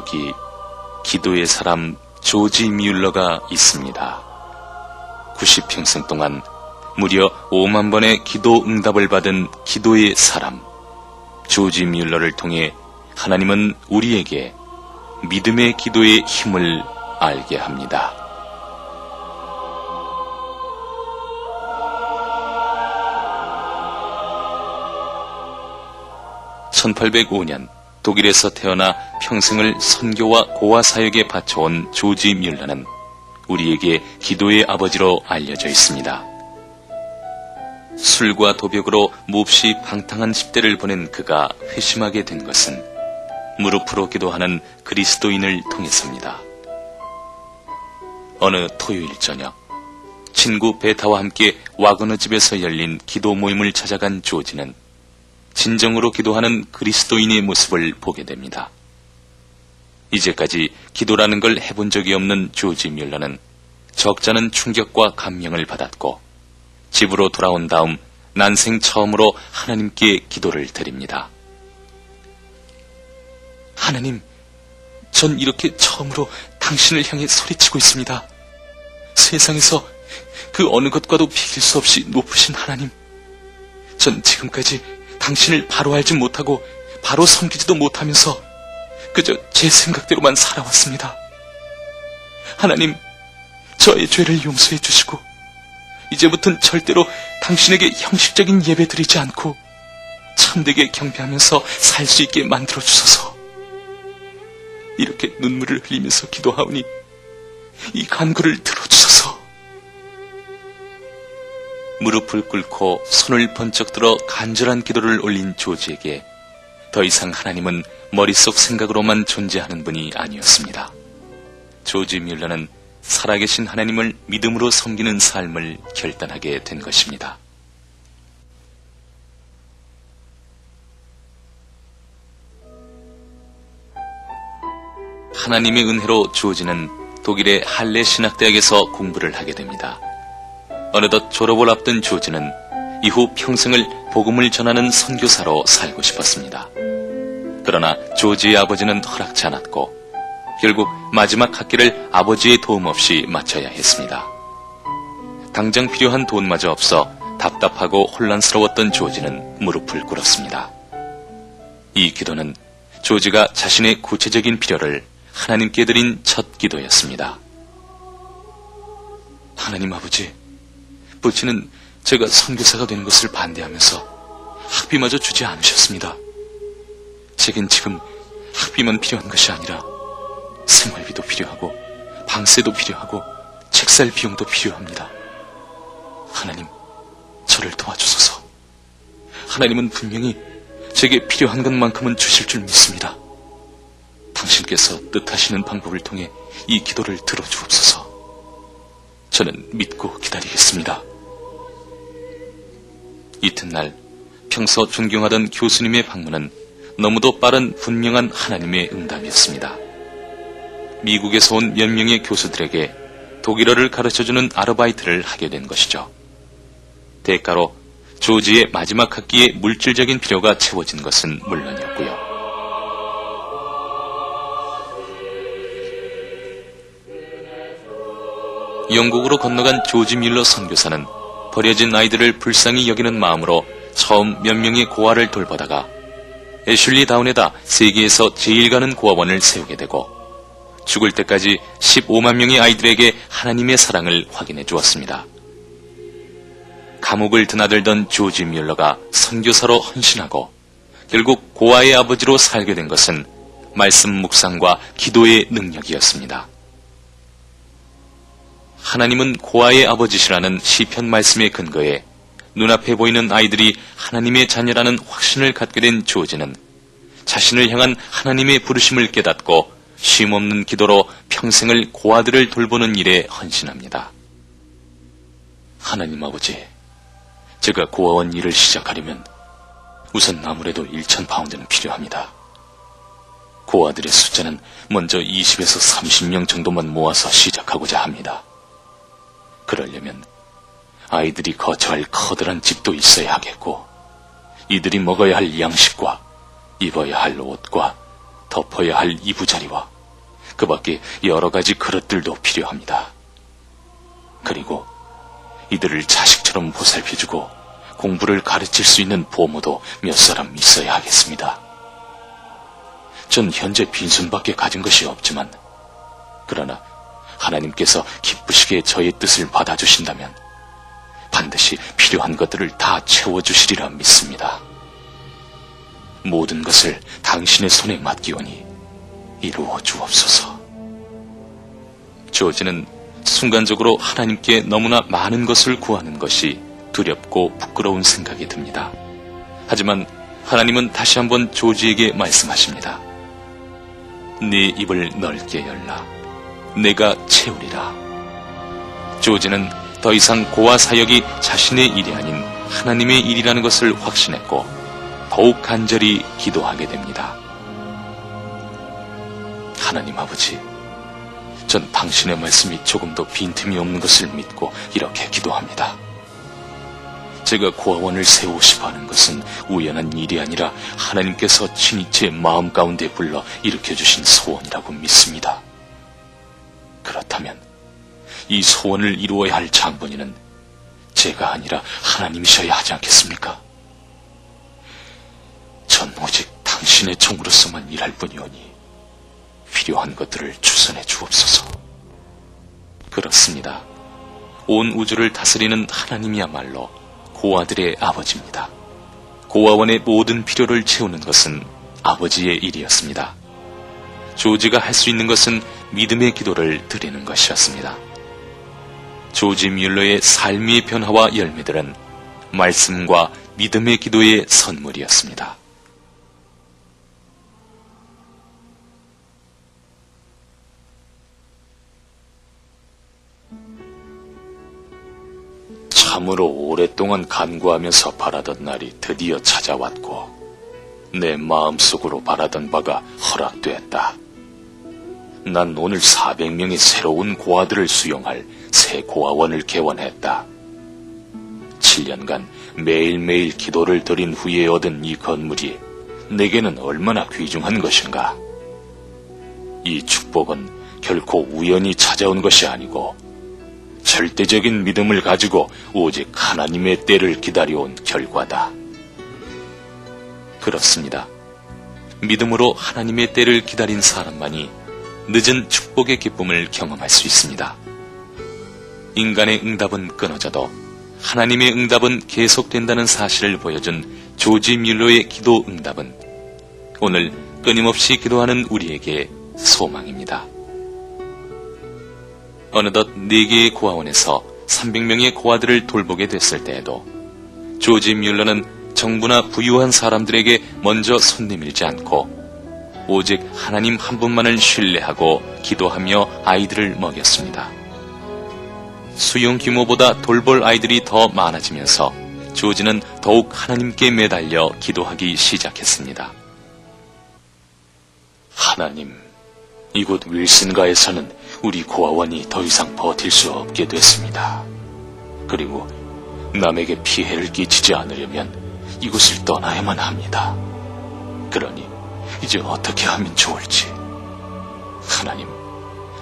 여기 기도의 사람 조지 뮬러가 있습니다. 90평생 동안 무려 5만 번의 기도 응답을 받은 기도의 사람 조지 뮬러를 통해 하나님은 우리에게 믿음의 기도의 힘을 알게 합니다. 1805년 독일에서 태어나 평생을 선교와 고아 사역에 바쳐온 조지 뮬러는 우리에게 기도의 아버지로 알려져 있습니다. 술과 도벽으로 몹시 방탕한 10대를 보낸 그가 회심하게 된 것은 무릎으로 기도하는 그리스도인을 통해서입니다. 어느 토요일 저녁, 친구 베타와 함께 와그너 집에서 열린 기도 모임을 찾아간 조지는 진정으로 기도하는 그리스도인의 모습을 보게 됩니다. 이제까지 기도라는 걸 해본 적이 없는 조지 뮬러는 적잖은 충격과 감명을 받았고 집으로 돌아온 다음 난생 처음으로 하나님께 기도를 드립니다. 하나님, 전 이렇게 처음으로 당신을 향해 소리치고 있습니다. 세상에서 그 어느 것과도 비길 수 없이 높으신 하나님. 전 지금까지 당신을 바로 알지 못하고 바로 섬기지도 못하면서 그저 제 생각대로만 살아왔습니다. 하나님, 저의 죄를 용서해 주시고 이제부터는 절대로 당신에게 형식적인 예배 드리지 않고 참되게 경배하면서 살 수 있게 만들어 주소서. 이렇게 눈물을 흘리면서 기도하오니 이 간구를 들어 무릎을 꿇고 손을 번쩍 들어 간절한 기도를 올린 조지에게 더 이상 하나님은 머릿속 생각으로만 존재하는 분이 아니었습니다. 조지 뮬러는 살아계신 하나님을 믿음으로 섬기는 삶을 결단하게 된 것입니다. 하나님의 은혜로 조지는 독일의 할레 신학대학에서 공부를 하게 됩니다. 어느덧 졸업을 앞둔 조지는 이후 평생을 복음을 전하는 선교사로 살고 싶었습니다. 그러나 조지의 아버지는 허락치 않았고 결국 마지막 학기를 아버지의 도움 없이 마쳐야 했습니다. 당장 필요한 돈마저 없어 답답하고 혼란스러웠던 조지는 무릎을 꿇었습니다. 이 기도는 조지가 자신의 구체적인 필요를 하나님께 드린 첫 기도였습니다. 하나님 아버지, 부친은 제가 선교사가 되는 것을 반대하면서 학비마저 주지 않으셨습니다. 제겐 지금 학비만 필요한 것이 아니라 생활비도 필요하고 방세도 필요하고 책살 비용도 필요합니다. 하나님, 저를 도와주소서. 하나님은 분명히 제게 필요한 것만큼은 주실 줄 믿습니다. 당신께서 뜻하시는 방법을 통해 이 기도를 들어주옵소서. 저는 믿고 기다리겠습니다. 이튿날 평소 존경하던 교수님의 방문은 너무도 빠른 분명한 하나님의 응답이었습니다. 미국에서 온 몇 명의 교수들에게 독일어를 가르쳐주는 아르바이트를 하게 된 것이죠. 대가로 조지의 마지막 학기에 물질적인 필요가 채워진 것은 물론이었고요. 영국으로 건너간 조지 밀러 선교사는 버려진 아이들을 불쌍히 여기는 마음으로 처음 몇 명의 고아를 돌보다가 애슐리 다운에다 세계에서 제일 가는 고아원을 세우게 되고 죽을 때까지 15만 명의 아이들에게 하나님의 사랑을 확인해 주었습니다. 감옥을 드나들던 조지 뮬러가 선교사로 헌신하고 결국 고아의 아버지로 살게 된 것은 말씀 묵상과 기도의 능력이었습니다. 하나님은 고아의 아버지시라는 시편 말씀의 근거에 눈앞에 보이는 아이들이 하나님의 자녀라는 확신을 갖게 된 조지는 자신을 향한 하나님의 부르심을 깨닫고 쉼없는 기도로 평생을 고아들을 돌보는 일에 헌신합니다. 하나님 아버지, 제가 고아원 일을 시작하려면 우선 아무래도 1천 파운드는 필요합니다. 고아들의 숫자는 먼저 20에서 30명 정도만 모아서 시작하고자 합니다. 그러려면 아이들이 거처할 커다란 집도 있어야 하겠고, 이들이 먹어야 할 양식과 입어야 할 옷과 덮어야 할 이부자리와 그 밖에 여러 가지 그릇들도 필요합니다. 그리고 이들을 자식처럼 보살펴주고 공부를 가르칠 수 있는 보모도 몇 사람 있어야 하겠습니다. 전 현재 빈손밖에 가진 것이 없지만, 그러나 하나님께서 기쁘시게 저의 뜻을 받아주신다면 반드시 필요한 것들을 다 채워주시리라 믿습니다. 모든 것을 당신의 손에 맡기오니 이루어 주옵소서. 조지는 순간적으로 하나님께 너무나 많은 것을 구하는 것이 두렵고 부끄러운 생각이 듭니다. 하지만 하나님은 다시 한번 조지에게 말씀하십니다. 네 입을 넓게 열라. 내가 채우리라. 조지는 더 이상 고아 사역이 자신의 일이 아닌 하나님의 일이라는 것을 확신했고 더욱 간절히 기도하게 됩니다. 하나님 아버지, 전 당신의 말씀이 조금도 빈틈이 없는 것을 믿고 이렇게 기도합니다. 제가 고아원을 세우고 싶어 하는 것은 우연한 일이 아니라 하나님께서 친히 제 마음 가운데 불러 일으켜주신 소원이라고 믿습니다. 그렇다면 이 소원을 이루어야 할 장본인은 제가 아니라 하나님이셔야 하지 않겠습니까? 전 오직 당신의 종으로서만 일할 뿐이오니 필요한 것들을 주선해 주옵소서. 그렇습니다. 온 우주를 다스리는 하나님이야말로 고아들의 아버지입니다. 고아원의 모든 필요를 채우는 것은 아버지의 일이었습니다. 조지가 할 수 있는 것은 믿음의 기도를 드리는 것이었습니다. 조지 뮬러의 삶의 변화와 열매들은 말씀과 믿음의 기도의 선물이었습니다. 참으로 오랫동안 간구하면서 바라던 날이 드디어 찾아왔고 내 마음속으로 바라던 바가 허락됐다. 난 오늘 400명의 새로운 고아들을 수용할 새 고아원을 개원했다. 7년간 매일매일 기도를 드린 후에 얻은 이 건물이 내게는 얼마나 귀중한 것인가. 이 축복은 결코 우연히 찾아온 것이 아니고 절대적인 믿음을 가지고 오직 하나님의 때를 기다려온 결과다. 그렇습니다. 믿음으로 하나님의 때를 기다린 사람만이 늦은 축복의 기쁨을 경험할 수 있습니다. 인간의 응답은 끊어져도 하나님의 응답은 계속된다는 사실을 보여준 조지 뮬러의 기도 응답은 오늘 끊임없이 기도하는 우리에게 소망입니다. 어느덧 4개의 고아원에서 300명의 고아들을 돌보게 됐을 때에도 조지 뮬러는 정부나 부유한 사람들에게 먼저 손 내밀지 않고 오직 하나님 한 분만을 신뢰하고 기도하며 아이들을 먹였습니다. 수용 규모보다 돌볼 아이들이 더 많아지면서 조지는 더욱 하나님께 매달려 기도하기 시작했습니다. 하나님, 이곳 윌슨가에서는 우리 고아원이 더 이상 버틸 수 없게 됐습니다. 그리고 남에게 피해를 끼치지 않으려면 이곳을 떠나야만 합니다. 그러니 이제 어떻게 하면 좋을지. 하나님,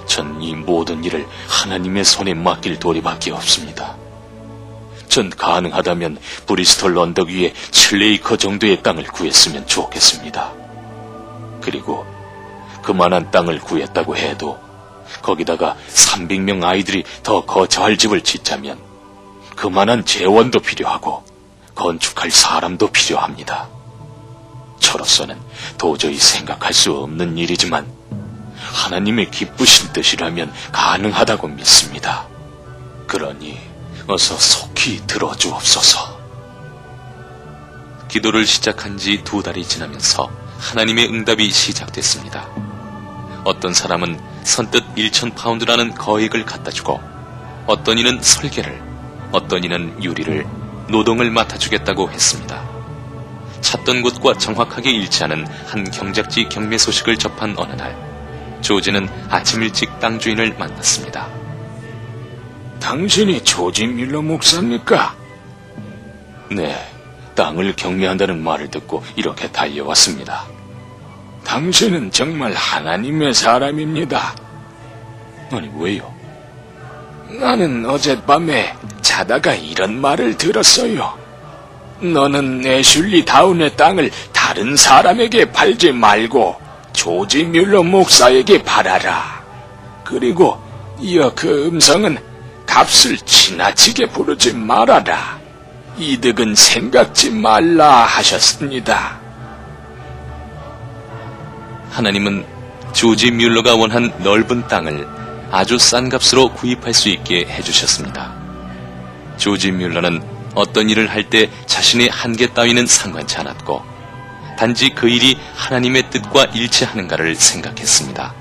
전 이 모든 일을 하나님의 손에 맡길 도리밖에 없습니다. 전 가능하다면 브리스톨 언덕 위에 7레이커 정도의 땅을 구했으면 좋겠습니다. 그리고 그만한 땅을 구했다고 해도 거기다가 300명 아이들이 더 거처할 집을 짓자면 그만한 재원도 필요하고 건축할 사람도 필요합니다. 저로서는 도저히 생각할 수 없는 일이지만 하나님의 기쁘신 뜻이라면 가능하다고 믿습니다. 그러니 어서 속히 들어주옵소서. 기도를 시작한 지 두 달이 지나면서 하나님의 응답이 시작됐습니다. 어떤 사람은 선뜻 1천 파운드라는 거액을 갖다 주고 어떤 이는 설계를, 어떤 이는 유리를, 노동을 맡아주겠다고 했습니다. 찾던 곳과 정확하게 일치하는 한 경작지 경매 소식을 접한 어느 날, 조지는 아침 일찍 땅 주인을 만났습니다. 당신이 조지 밀러 목사입니까? 네, 땅을 경매한다는 말을 듣고 이렇게 달려왔습니다. 당신은 정말 하나님의 사람입니다. 아니, 왜요? 나는 어젯밤에 자다가 이런 말을 들었어요. 너는 애슐리 다운의 땅을 다른 사람에게 팔지 말고 조지 뮬러 목사에게 팔아라. 그리고 이어 그 음성은 값을 지나치게 부르지 말아라. 이득은 생각지 말라 하셨습니다. 하나님은 조지 뮬러가 원한 넓은 땅을 아주 싼 값으로 구입할 수 있게 해주셨습니다. 조지 뮬러는 어떤 일을 할 때 자신의 한계 따위는 상관치 않았고, 단지 그 일이 하나님의 뜻과 일치하는가를 생각했습니다.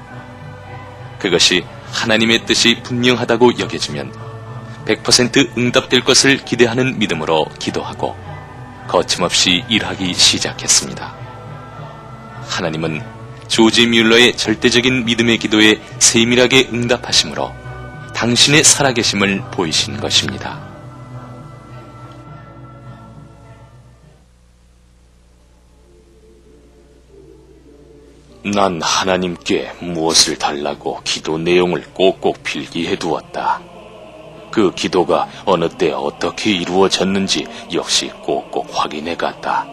그것이 하나님의 뜻이 분명하다고 여겨지면 100% 응답될 것을 기대하는 믿음으로 기도하고 거침없이 일하기 시작했습니다. 하나님은 조지 뮬러의 절대적인 믿음의 기도에 세밀하게 응답하심으로 당신의 살아계심을 보이신 것입니다. 난 하나님께 무엇을 달라고 기도 내용을 꼭꼭 필기해 두었다. 그 기도가 어느 때 어떻게 이루어졌는지 역시 꼭꼭 확인해 갔다.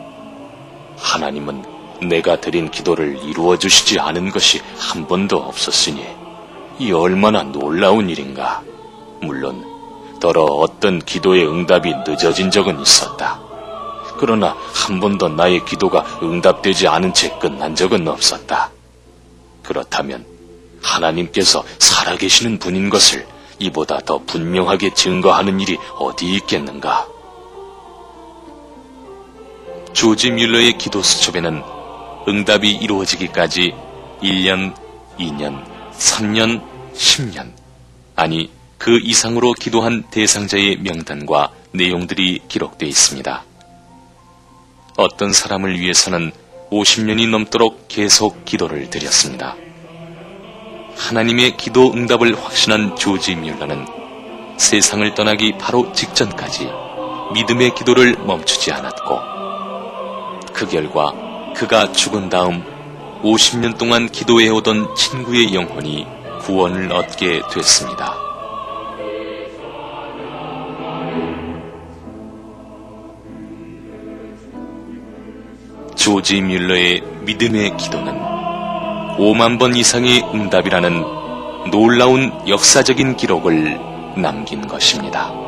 하나님은 내가 드린 기도를 이루어 주시지 않은 것이 한 번도 없었으니 이 얼마나 놀라운 일인가. 물론 더러 어떤 기도의 응답이 늦어진 적은 있었다. 그러나 한 번도 나의 기도가 응답되지 않은 채 끝난 적은 없었다. 그렇다면 하나님께서 살아계시는 분인 것을 이보다 더 분명하게 증거하는 일이 어디 있겠는가? 조지 뮬러의 기도 수첩에는 응답이 이루어지기까지 1년, 2년, 3년, 10년, 아니 그 이상으로 기도한 대상자의 명단과 내용들이 기록되어 있습니다. 어떤 사람을 위해서는 50년이 넘도록 계속 기도를 드렸습니다. 하나님의 기도 응답을 확신한 조지 뮬러는 세상을 떠나기 바로 직전까지 믿음의 기도를 멈추지 않았고 그 결과 그가 죽은 다음 50년 동안 기도해오던 친구의 영혼이 구원을 얻게 됐습니다. 조지 뮬러의 믿음의 기도는 5만 번 이상의 응답이라는 놀라운 역사적인 기록을 남긴 것입니다.